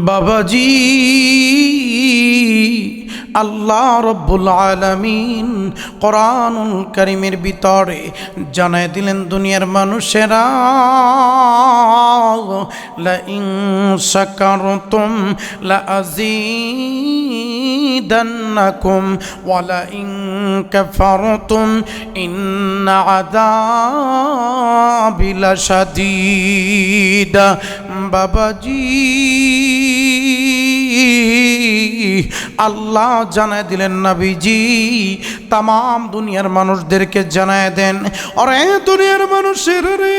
বাবাজি আল্লাহ রব্বুল আলমিন কোরআনুল করিমের ভিতরে জানাই দিলেন, দুনিয়ার মানুষেরা লা ইন শাকারতুম লা আযীদান্নাকুম ওয়া লা ইন কাফারতুম ইন্না আযাবি লাশাদীদ। বাবাজি আল্লাহ জানায় দিলেন নাবিজি তাম দুনিয়ার মানুষদেরকে জানায় দেন। অরে দুনিয়ার মানুষের রে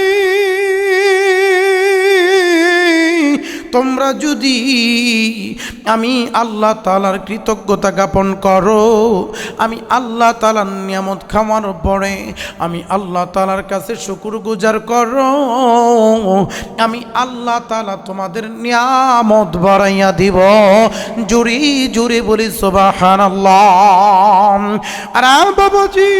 তোমরা যদি আমি আল্লাহ তালার কৃতজ্ঞতা জ্ঞাপন করো, আমি আল্লাহ তালার নিয়ামত খাওয়ার পরে আমি আল্লাহ তালার কাছে শুকুর গুজার করো, আমি আল্লাহ তালা তোমাদের নিয়ামত বাড়াইয়া দিব। জুড়ি জুড়ে বলি সোবাহান আল্লাহ আর বাবাজি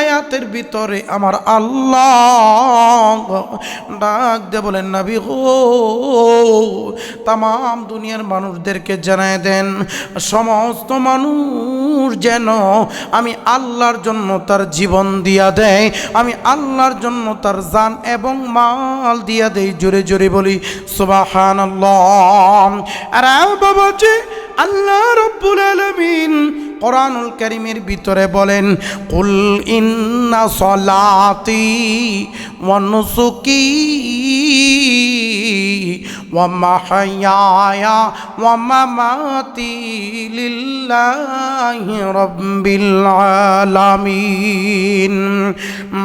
আয়াতের ভিতরে আমার আল্লাহ ডাক দে বলেন, নাবি হো তাম দুনিয়ার মানুষদেরকে জানায় দেন, সমস্ত মানুষ যেন আমি আল্লাহর জন্য তার জীবন দিয়া দেয়, আমি আল্লাহর জন্য তার জান এবং মাল দিয়া দেই। জোরে জোরে বলি সুবাহান আর বাবাজি, আল্লাহ রব্বুল আলমিন কোরআনুল করিমের ভিতরে বলেন কুল ইন্না সলাতি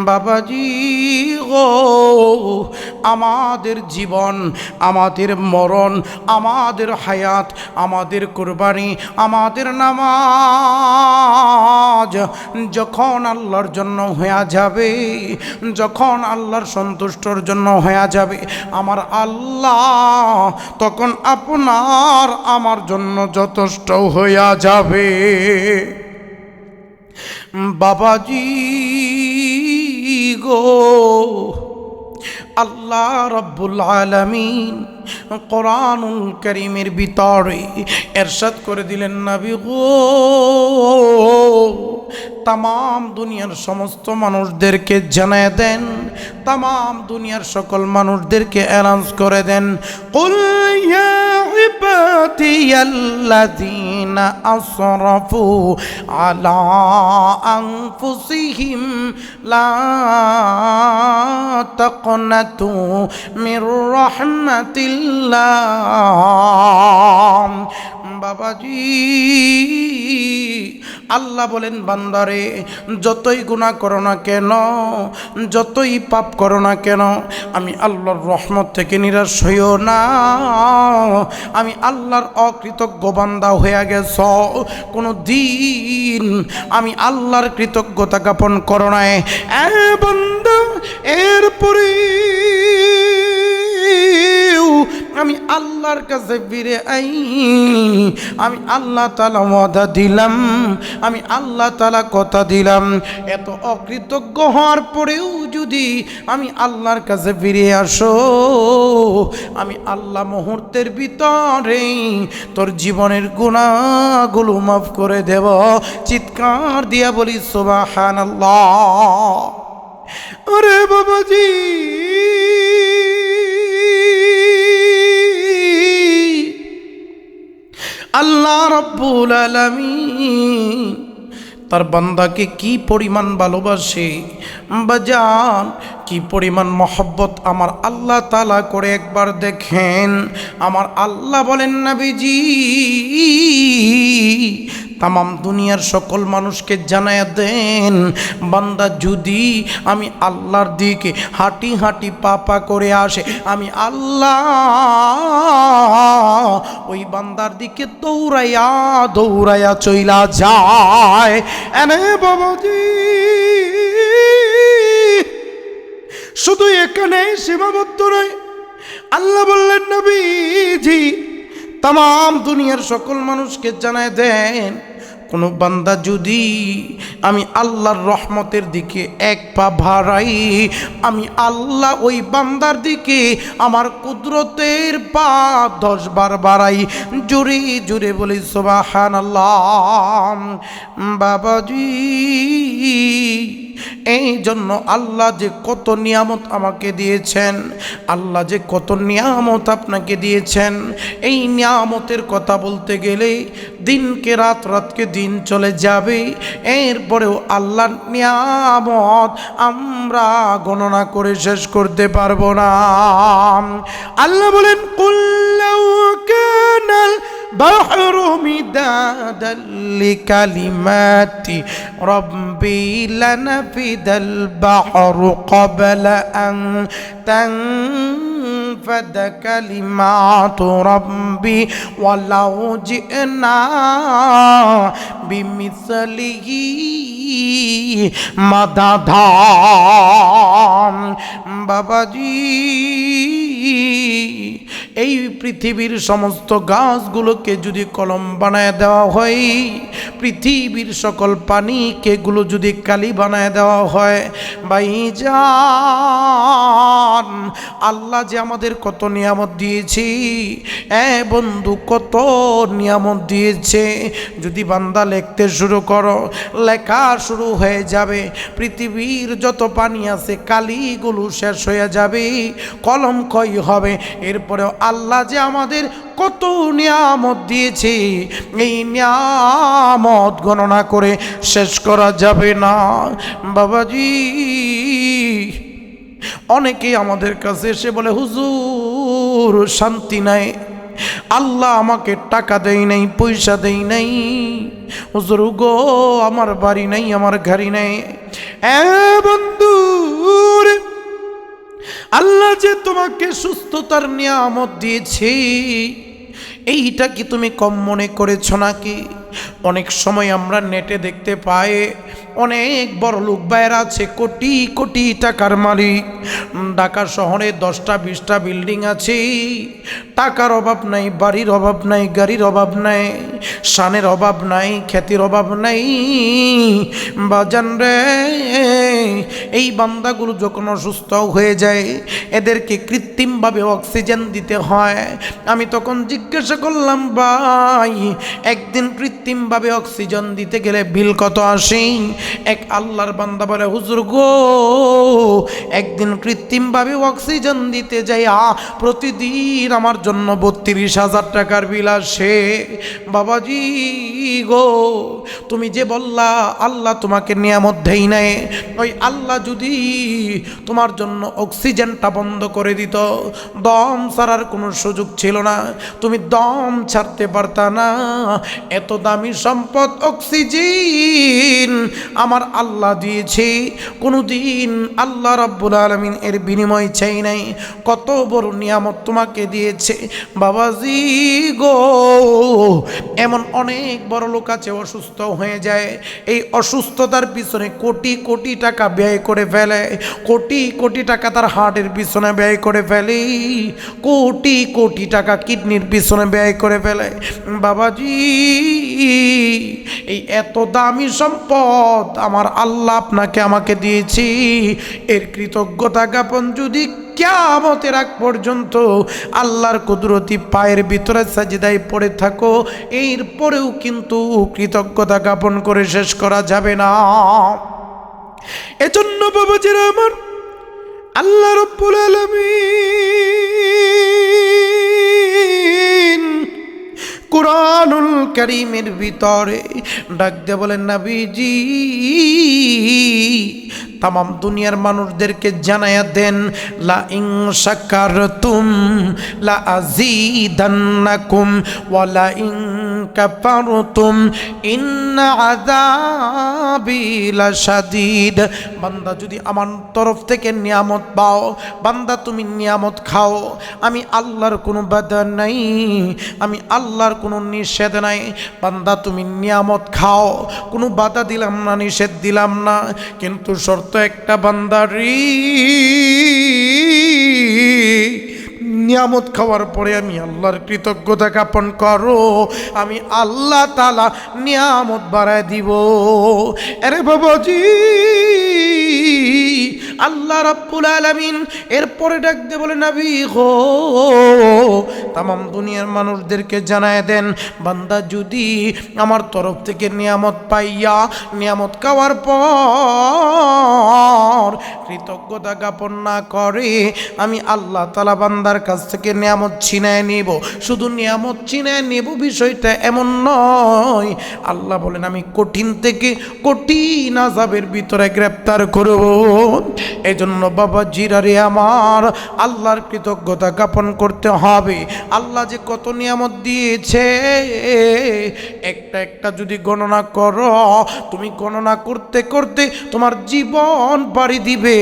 বাবাজি গো, আমাদের জীবন, আমাদের মরণ, আমাদের হায়াত, আমাদের কোরবানি, আমাদের নামাজ, যখন আল্লাহর জন্য হয়ে যাবে, যখন আল্লাহর সন্তুষ্টর জন্য হয়ে যাবে। আমার আল্লাহ তখন আপনার আমার জন্য যথেষ্ট হইয়া যাবে। বাবাজি গো, আল্লাহ রব্বুল আলমিন কোরআনুল করিমের ভিতরে এরশাদ করে দিলেন, নবী গো তাম দুনিয়ার সমস্ত মানুষদেরকে জানায় দেন তাম দুনিয়ার সকল মানুষদেরকে অ্যানাউন্স করে দেন قل يا عبادي الذين أسرفوا على أنفسهم لا تقنطوا من رحمة الله বাবাজি। আল্লাহ বলেন, বান্দারে, যতই গুণা করো না কেন, যতই পাপ করো না কেন, আমি আল্লাহর রহমত থেকে নিরাশ হইও না। আমি আল্লাহর অকৃতজ্ঞ বান্দা হয়ে গেছ। কোনো দিন আমি আল্লাহর কৃতজ্ঞতা জ্ঞাপন করো নাই। এ বান্দা এরপরে আমি আল্লাহর কাছে ফিরে আই। আমি আল্লাহ তালা ওয়াদা দিলাম। আমি আল্লাহ তালা কথা দিলাম। এত অকৃতজ্ঞ হওয়ার পরেও যদি আমি আল্লাহর কাছে ফিরে আসো, আমি আল্লাহ মুহূর্তের ভিতরে তোর জীবনের গুণাগুলো মাফ করে দেব। চিৎকার দিয়া বলি সোবাহান আল্লাহ আরে বাবাজি! আল্লাহ রব্বুল আলমী তার বান্দাকে কি পরিমাণ ভালোবাসে? বাজান কি পরিমাণ মহব্বত আমার আল্লাহ তালা করে একবার দেখেন। আমার আল্লাহ বলেন না বিজি তামাম দুনিয়ার সকল মানুষকে জানায় দেন, বান্দা যদি আমি আল্লাহর দিকে হাঁটি হাঁটি পাপা করে আসে, আমি আল্লাহ ওই বান্দার দিকে দৌড়াইয়া দৌড়াইয়া চইলা যায়। এনে বাবাজি শুধু এখানে সীমাবদ্ধ নয়। আল্লাহ বললেন, নবীজি তাম দুনিয়ার সকল মানুষকে জানায় দেন, কোনো বান্দা যদি আমি আল্লাহর রহমতের দিকে এক পা ভাড়াই আমি আল্লাহ ওই বান্দার দিকে আমার কুদরতের পা দশ বার বাড়াই। জুড়ে জুড়ে বলি সোবাহান বাবাজি এই জন্য আল্লাহ যে কত নিয়ামত আমাকে দিয়েছেন, আল্লাহ যে কত নিয়ামত আপনাকে দিয়েছেন, এই নিয়ামতের কথা বলতে গেলে দিনকে রাত রাতকে দিন চলে যাবে। এরপরেও আল্লাহর নিয়ামত আমরা গণনা করে শেষ করতে পারব না। আল্লাহ বলেন কুল্লাউ কানাল بحر مدادا لكلمات ربي لنفد البحر قبل أن تنفد كلمات ربي. ولو جئنا بمثله مددا. بابا جي. এই পৃথিবীর সমস্ত গাছগুলোকে যদি কলম বানায় দেওয়া হয় পৃথিবীর সকল পানিকেগুলো যদি কালি বানায় দেওয়া হয়, ভাইজান, আল্লাহ যে আমাদের কত নিয়ামত দিয়েছি, এ বন্ধু কত নিয়ামত দিয়েছে। যদি বান্দা লিখতে শুরু করো, লেখা শুরু হয়ে যাবে, পৃথিবীর যত পানি আছে কালিগুলো শেষ হয়ে যাবে, কলম ক্ষয় হবে। এরপরেও আল্লাহ যে আমাদের কত নিয়ামত দিয়েছে, এই নিয়ামত গণনা করে শেষ করা যাবে না। বাবাজি, অনেকেই আমাদের কাছে এসে বলে, হুজুর, শান্তি নাই। আল্লাহ আমাকে টাকা দেয় নাই, পয়সা দেয় নাই। হুজুর গো আমার বাড়ি নাই, আমার ঘাড়ি নাই। এ বন্ধু আল্লাহ যে তোমাকে সুস্থতার নিয়ামত দিয়েছে এইটা কি তুমি কম মনে করেছ নাকি? অনেক সময় আমরা নেটে দেখতে পাই অনেক বড় লোক বাইর আছে, কোটি কোটি টাকার মালিক। ঢাকা শহরে দশটা বিশটা বিল্ডিং আছে। টাকার অভাব নাই, বাড়ির অভাব নাই, গাড়ির অভাব নাই শানের অভাব নাই খ্যাতির অভাব নাই। বাজান রে, এই বান্দাগুলো যখন অসুস্থ হয়ে যায়, এদেরকে কৃত্রিমভাবে অক্সিজেন দিতে হয়। আমি তখন জিজ্ঞাসা করলাম, ভাই, একদিন কৃত্রিমভাবে অক্সিজেন দিতে গেলে বিল কত আসে? এক আল্লাহর বান্দা বলে, হুজুর গো, একদিন কৃত্রিমভাবে অক্সিজেন দিতে যাই প্রতিদিন আমার জন্য বত্রিশ হাজার টাকার বিল আসে। বাবাজি গো, তুমি যে বললা, আল্লাহ তোমাকে নিয়ামত দেই নাই। ওই আল্লাহ যদি তোমার জন্য অক্সিজেনটা বন্ধ করে দিত, দম ছাড়ার কোনো সুযোগ ছিল না। তুমি দম ছাড়তে পারতা না। এত দামি সম্পদ, অক্সিজেন। আমার আল্লাহ দিয়েছে। কোনো দিন আল্লাহ রাব্বুল আলমিন এর বিনিময় চাই নাই। কত বড় নিয়ামত তোমাকে দিয়েছে। বাবাজি গো, এমন অনেক বড় লোক আছে, অসুস্থ হয়ে যায়। এই অসুস্থতার পিছনে কোটি কোটি টাকা ব্যয় করে ফেলে। কোটি কোটি টাকা তার হার্টের পিছনে ব্যয় করে ফেলে। কোটি কোটি টাকা কিডনির পিছনে ব্যয় করে ফেলে। বাবাজি, এই এত দামি সম্পদ আমার আল্লাহ আপনাকে আমাকে দিয়েছি। এর কৃতজ্ঞতা জ্ঞাপন যদি কেয়ামতের আগ পর্যন্ত আল্লাহর কুদরতি পায়ের ভিতরে সাজিদায় পড়ে থাকো এরপরেও কিন্তু কৃতজ্ঞতা জ্ঞাপন করে শেষ করা যাবে না। এজন্য বাবাজিরা আমার আল্লাহ রব্বুল আলামিন কোরআনুল করিমের ভিতরে ডাক দিয়ে বলেন, নাবিজি তাম দুনিয়ার মানুষদেরকে জানায়া দেন, লা ইং শাকারতুম লা আজিদান্নাকুম ওয়া লা ইং কাফারতুম ইন্না আযাবি লাশাদীদ বান্দা, যদি আমার তরফ থেকে নিয়ামত পাও, বান্দা, তুমি নিয়ামত খাও। আমি আল্লাহর কোনো বাধা নাই, আমি আল্লাহর কোনো নিষেধ নাই। বান্দা, তুমি নিয়ামত খাও। কোনো বাধা দিলাম না, নিষেধ দিলাম না। কিন্তু শর্ত একটা বান্দারি নিয়ামত খাওয়ার পরে আমি আল্লাহর কৃতজ্ঞতা জ্ঞাপন করো, আমি আল্লাহ তালা নিয়ামত বাড়ায় দিব। আরে বাবাজি, আল্লাহ রাব্বুল আলামিন এরপরে ডাক দিয়ে বলে, নাবি গো তাম দুনিয়ার মানুষদেরকে জানায় দেন, বান্দা যদি আমার তরফ থেকে নিয়ামত পাইয়া, নিয়ামত খাওয়ার পর কৃতজ্ঞতা জ্ঞাপন না করে, আমি আল্লাহ তালা বান্দার কাছ থেকে নিয়ামত ছিনায় নিব। শুধু নিয়ামত ছিনায় নেব বিষয়টা এমন নয়। আল্লাহ বলেন, আমি কঠিন থেকে কঠিন আজাবের ভিতরে গ্রেপ্তার করব। এই জন্য বাবা জিরারে আমার আল্লাহর কৃতজ্ঞতা জ্ঞাপন করতে হবে। আল্লাহ যে কত নিয়ামত দিয়েছে, একটা একটা যদি গণনা করো, তুমি গণনা করতে করতে করতে তোমার জীবন পাড়ি দিবে।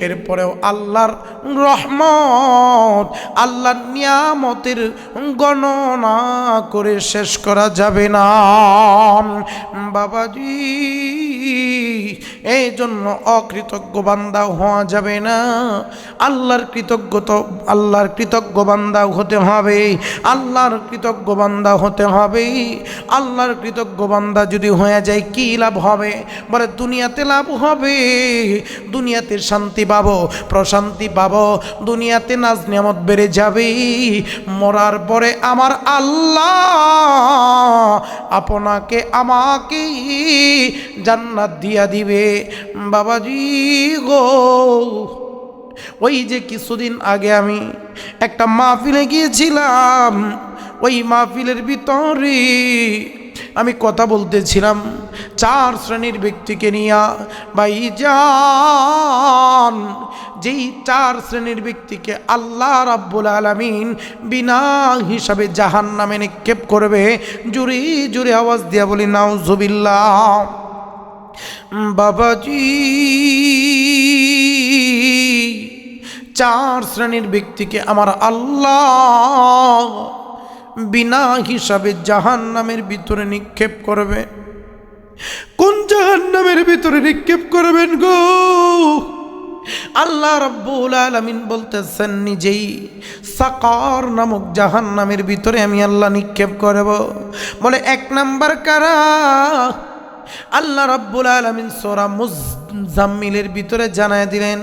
এরপরেও আল্লাহর রহমত, আল্লাহর নিয়ামতের গণনা করে শেষ করা যাবে না। বাবাজি এই জন্য অকৃতজ্ঞ বান্দা হওয়া যাবে না। আল্লাহর কৃতজ্ঞতা আল্লাহর কৃতজ্ঞ বান্দা হতে হবে। আল্লাহর কৃতজ্ঞ বান্দা হতে হবে। আল্লাহর কৃতজ্ঞ বান্দা যদি হয়ে যায়, কি লাভ হবে? বলে, দুনিয়াতে লাভ হবে, দুনিয়াতে শান্তি পাবো, প্রশান্তি পাবো, দুনিয়াতে নাজ নিয়ামত বেড়ে যাবে। মরার পরে আমার আল্লাহ আপনাকে আমাকে জান্নাত দিয়া দিবে। বাবাজি গো, ওই যে কিছুদিন আগে আমি একটা মাহফিলে গিয়েছিলাম, ওই মাহফিলের ভিতরে আমি কথা বলতেছিলাম চার শ্রেণির ব্যক্তিকে নিয়া। ভাই যান যেই চার শ্রেণির ব্যক্তিকে আল্লাহ রাব্বুল আলামিন বিনা হিসাবে জাহান নামে নিক্ষেপ করবে, জুড়ে জুড়ে আওয়াজ দিয়া বলি, নাউজুবিল্লাহ, বাবাজি, চার শ্রেণির ব্যক্তিকে আমার আল্লাহ বিনা হিসাবে জাহান নামের ভিতরে নিক্ষেপ করবে। কোন জাহান নামের ভিতরে নিক্ষেপ করবেন গো? আল্লাহ রব্বুল আলমিন বলতেছেন নিজেই, সাকার নামক জাহান নামের ভিতরে আমি আল্লাহ নিক্ষেপ করব। বলে, এক নাম্বার কারা? আল্লাহ রব্বুল আলমিন সোরা মুজাম্মিলের ভিতরে জানায় দিলেন,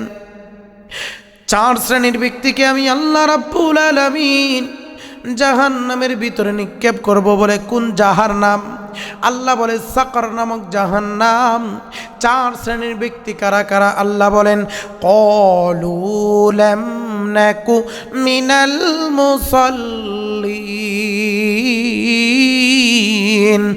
চার শ্রেণির ব্যক্তিকে আমি আল্লাহ রাব্বুল আলামিন জাহান নামের ভিতরে নিক্ষেপ করব বলে কোন জাহার নাম? আল্লাহ বলে, সাকর নামক জাহান নাম চার শ্রেণির ব্যক্তি কারা কারা? আল্লাহ বলেন নাকু মিনাল মুসল্লিন।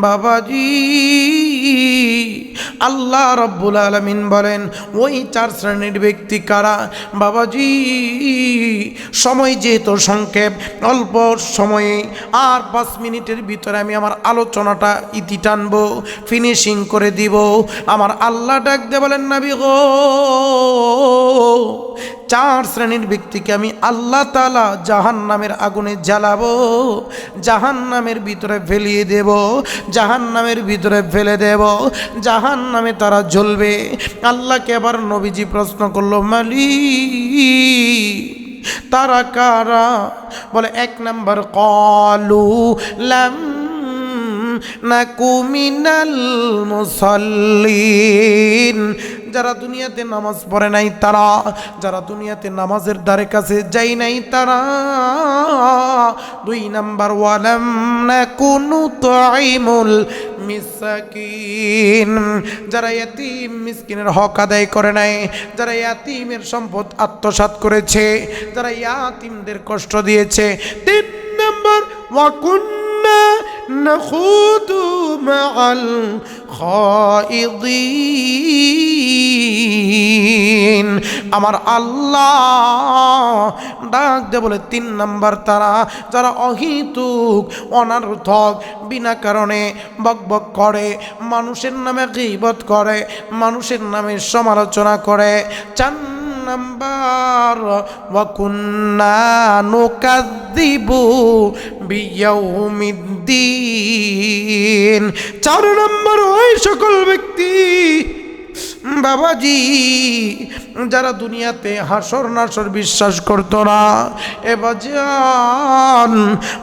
বাবাজি আল্লাহ রব্বুল আলমিন বলেন, ওই চার শ্রেণির ব্যক্তি কারা? বাবাজি, সময় যেহেতু সংক্ষেপ, অল্প সময়ে আর পাঁচ মিনিটের ভিতরে আমি আমার আলোচনাটা ইতি টানবো ফিনিশিং করে দিব। আমার আল্লাহ ডাক দে বলেন, নাবি গো, চার শ্রেণির ব্যক্তিকে আমি আল্লাহ তালা জাহান নামের আগুনে জ্বালাবো জাহান নামের ভিতরে ফেলিয়ে দেব জাহান নামের ভিতরে ফেলে দেব জাহান নামে তারা জ্বলবে। আল্লাহকে আবার নবীজি প্রশ্ন করল মালি তারা কারা? বলে, এক নাম্বার, কলু, লাম নাকু মিনাল মুসল্লিন। যারা দুনিয়াতে নামাজ পড়ে নাই তারা, যারা দুনিয়াতে নামাজের দ্বারে কাছে যাই নাই তারা। দুই নাম্বার, ওয়ালাম নাকুনু তাইমুল মিসাকিন। যারা ইয়াতিম মিসকিনের হক আদায় করে নাই, যারা ইয়াতিমের সম্পদ আত্মসাৎ করেছে, যারা ইয়াতিমদের কষ্ট দিয়েছে। তিন নাম্বার, ওয়াকুন نخوض مع الخائضين আমার আল্লাহ ডাক দে বলে তিন নাম্বার তারা যারা অহিতুক অনার্থক বিনা কারণে বকবক করে মানুষের নামে গিবত করে মানুষের নামে সমালোচনা করে চান নাম্বার। ওয়াকুন্না নুকাদ্দিবু বিয়াউমিদ্দিন। চার নম্বর ওই সকল ব্যক্তি। বাবাজি, যারা দুনিয়াতে হাসর নাসর বিশ্বাস করতো না এবার এবাজান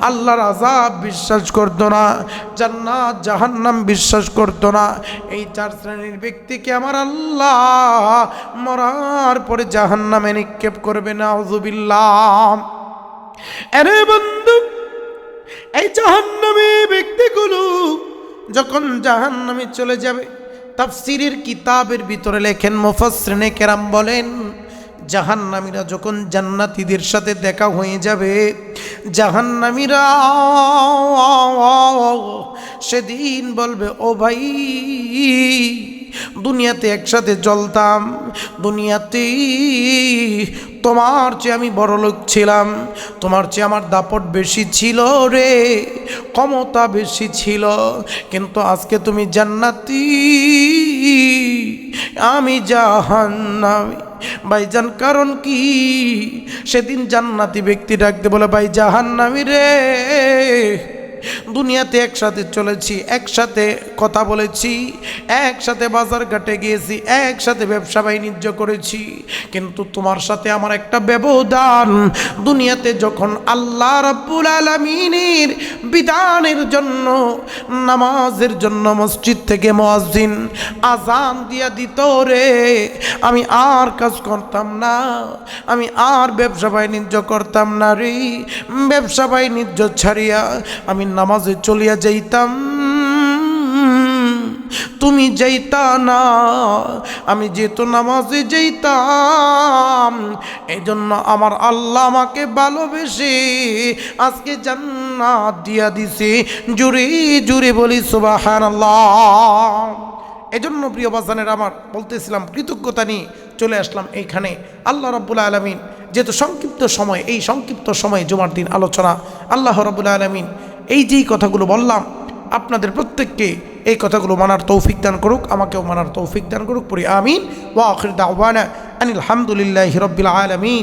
আল্লাহর আজাব বিশ্বাস করতো না, জান্নাত, জাহান্নাম বিশ্বাস করতো না। এই চার শ্রেণির ব্যক্তিকে আমার আল্লাহ? মরার পরে জাহান্নামে নিক্ষেপ করবে না হজুবিল্লাহ আরে বন্ধু, এই জাহান্নামী ব্যক্তিগুলো যখন জাহান্নামে চলে যাবে তাফসিরের কিতাবের ভিতরে লেখেন, মুফাসসিরিনে কেরাম বলেন, জাহান্নামীরা যখন জান্নাতীদের সাথে দেখা হয়ে যাবে, জাহান্নামীরা সেদিন বলবে, ও ভাই, দুনিয়াতে একসাথে চলতাম দুনিয়াতে তোমার চেয়ে আমি বড় লোক ছিলাম। তোমার চেয়ে আমার দাপট বেশি ছিল রে, ক্ষমতা বেশি ছিল। কিন্তু আজকে তুমি জান্নাতি, আমি জাহান্নামি। ভাই ভাইজান, কারণ কি? সেদিন জান্নাতি ব্যক্তি ডাকতে বলে, ভাই জাহান্নামি রে। দুনিয়াতে একসাথে চলেছি, একসাথে কথা বলেছি, একসাথে বাজার ঘাটে গিয়েছি, একসাথে ব্যবসা বাণিজ্য করেছি। কিন্তু তোমার সাথে আমার একটা ব্যবধান, দুনিয়াতে যখন আল্লাহ রাব্বুল আলামিনের বিধানের জন্য, নামাজের জন্য মসজিদ থেকে মুয়াজ্জিন আজান দিয়া দিত রে, আমি আর কাজ করতাম না, আমি আর ব্যবসা বাণিজ্য করতাম না রে। ব্যবসা বাণিজ্য ছাড়িয়া আমি নামাজে চলিয়া যাইতাম। তুমি যাইতা না, আমি যেহেতু নামাজে যাইতাম এই জন্য আমার আল্লাহ আমাকে ভালোবেসে আজকে জান্নাত দিয়া দিছে। জুড়ে জুড়ে বলি সুবাহান এই জন্য প্রিয় বাজানের আমার বলতেছিলাম, কৃতজ্ঞতা নিয়ে চলে আসলাম এইখানে। আল্লাহ রব্বুল আলমিন, যেহেতু সংক্ষিপ্ত সময়, এই সংক্ষিপ্ত সময়ে জুমার দিন আলোচনা, আল্লাহ রব্বুল আলমিন এই যেই কথাগুলো বললাম, আপনাদের প্রত্যেককে এই কথাগুলো মানার তৌফিক দান করুক, আমাকেও মানার তৌফিক দান করুক, পড়ি আমিন। ওয়া আখির দাওয়ানা আনিল হামদুলিল্লাহ রাব্বিল আলামিন।